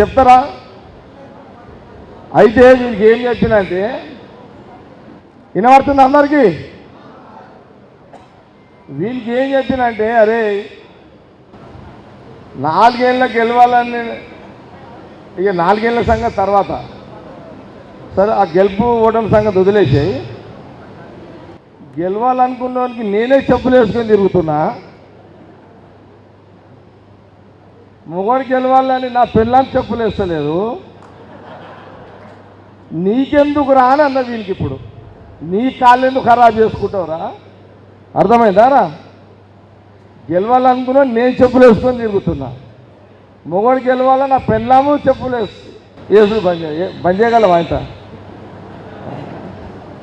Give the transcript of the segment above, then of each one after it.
చెప్తారా? అయితే వీనికి ఏం చెప్పినంటే వినబడుతుంది అందరికీ? వీనికి ఏం చెప్పినంటే అరే నాలుగేళ్ళకి గెలవాలని ఇక నాలుగేళ్ళ సంగతి తర్వాత. సరే ఆ గెలుపు ఓటమి సంగతి వదిలేసాయి. గెలవాలనుకున్న వాళ్ళకి నేనే చెప్పులు వేసుకొని తిరుగుతున్నా. మొగడు గెలవాలని నా పిల్లని చెప్పులు వేస్తలేదు నీకెందుకు రాని అన్న దీనికి ఇప్పుడు. నీ కాళ్ళెందుకు ఖరాబ్ చేసుకుంటావురా? అర్థమైందా రా? గెలవాలనుకున్నా నేను చెప్పులు వేసుకొని తిరుగుతున్నా. మొగడు గెలవాల నా పెళ్ళాము చెప్పులు వేసు వేసుడు బంద్ బంద్ చేయగలం ఆయన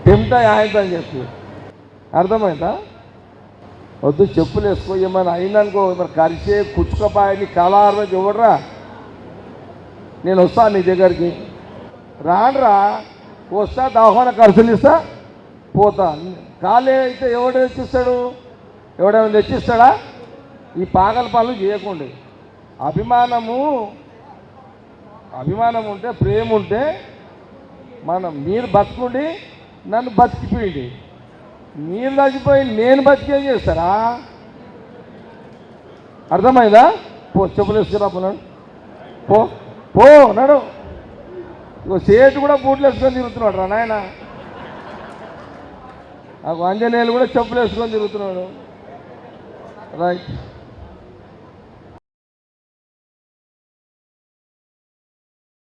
టెంప్ట్ ఆయనతో అని చెప్పి. అర్థమైందా? వద్దు చెప్పులు వేసుకో ఏమైనా అయిందనుకో మరి కరిచే కుచ్చుకపాయని కళారు చూడరా? నేను వస్తాను నీ దగ్గరికి. రానరా? వస్తా దాహోన ఖర్చులు ఇస్తా పోతా. ఖాళీ అయితే ఎవడు తెచ్చిస్తాడు? ఎవడైనా తెచ్చిస్తాడా? ఈ పాగల పనులు చేయకుండా. అభిమానము అభిమానం ఉంటే ప్రేమ ఉంటే మనం మీరు బతుకుండి నన్ను బతికిపోయింది. మీరు బతికిపోయి నేను బతికే చేస్తారా? అర్థమైందా? పో చెప్పులు వేసుకురా పోనాడు పో పో నడు. సేటు కూడా బూట్లు వేసుకొని తిరుగుతున్నాడు రా నాయన. నాకు ఆంజనేయులు కూడా చెప్పులు వేసుకొని తిరుగుతున్నాడు. రైట్.